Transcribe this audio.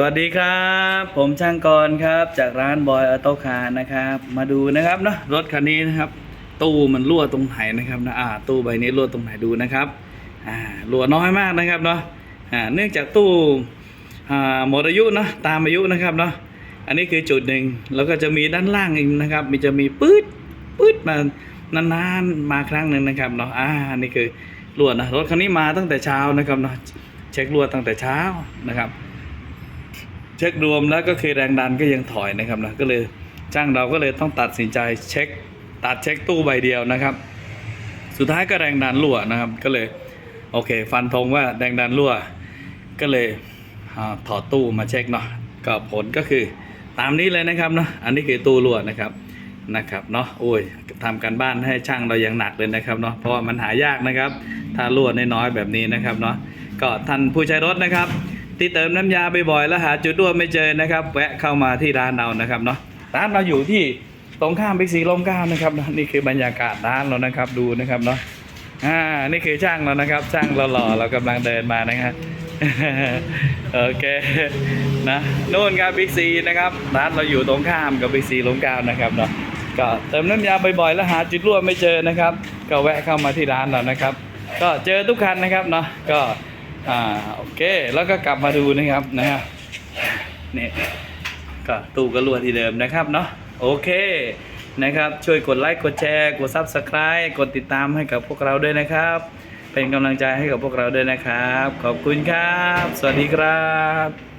สวัสดีครับ ผมช่างกรครับ จากร้านบอยออโต้คาร์นะครับ มาดูนะครับเนาะรถคันนี้นะครับ ตู้มันรั่วตรงไหนนะครับนะอ่าตู้ใบนี้รั่วตรงไหนดูนะครับอ่ารั่วน้อยมากนะครับเนาะอ่าเนื่องจากตู้อ่าหมดอายุเนาะตามอายุนะครับเนาะอันนี้คือจุดหนึ่งแล้วก็จะมีด้านล่างอีกนะครับมีจะมีปื๊ดปื๊ดมานานๆมาครั้งหนึ่งนะครับเนาะอ่านี่คือรั่วนะรถคันนี้มาตั้งแต่เช้านะครับเนาะเช็ครั่วตั้งแต่เช้านะครับ เช็ครวมแล้วก็คือแรงดันก็ยังถอยนะครับนะก็เลยจ้างเราก็เลยต้องตัดสินใจเช็คตัดเช็คตู้ใบเดียวนะครับ สุดท้ายก็แรงดันรั่วนะครับ ก็เลยโอเค ฟันธงว่าแรงดันรั่ว ก็เลยอถอดตู้มาเช็คเนาะก็ผลก็คือตามนี้เลยนะครับเนาะอันนี้คือตู้รั่วนะครับนะครับเนาะโอ้ยทำการบ้านให้ช่างเรายังหนักเลยนะครับเนาะเพราะว่ามันหายากนะครับ ถ้ารั่วน้อยๆแบบนี้นะครับเนาะก็ท่านผู้ใช้รถนะครับ ที่เติมน้ำยาบ่อยๆแล้วหาจุดรั่วไม่เจอนะครับ แวะเข้ามาที่ร้านเรานะครับเนาะร้านเราอยู่ที่ตรงข้ามบิ๊กซีลมเก้านะครับเนาะนี่คือบรรยากาศร้านเรานะครับดูนะครับเนาะอ่านี่คือช่างเรานะครับ ช่างหล่อๆเรากำลังเดินมานะครับโอเคนะนู่นครับบิ๊กซีนะครับร้านเราอยู่ตรงข้ามกับบิ๊กซีลมเก้านะครับเนาะก็เติมน้ำยาบ่อยๆแล้วหาจุดรั่วไม่เจอนะครับ ก็แวะเข้ามาที่ร้านเรานะครับ ก็เจอทุกคันนะครับเนาะก็ อ่าโอเค แล้วก็กลับมาดูนะครับนะฮะนี่ก็ตู้ก็รั่วที่เดิมนะครับเนาะโอเคนะครับช่วยกดไลค์กดแชร์ กด Subscribe กดติดตามให้กับพวกเราด้วยนะครับ เป็นกำลังใจให้กับพวกเราด้วยนะครับ ขอบคุณครับ สวัสดีครับ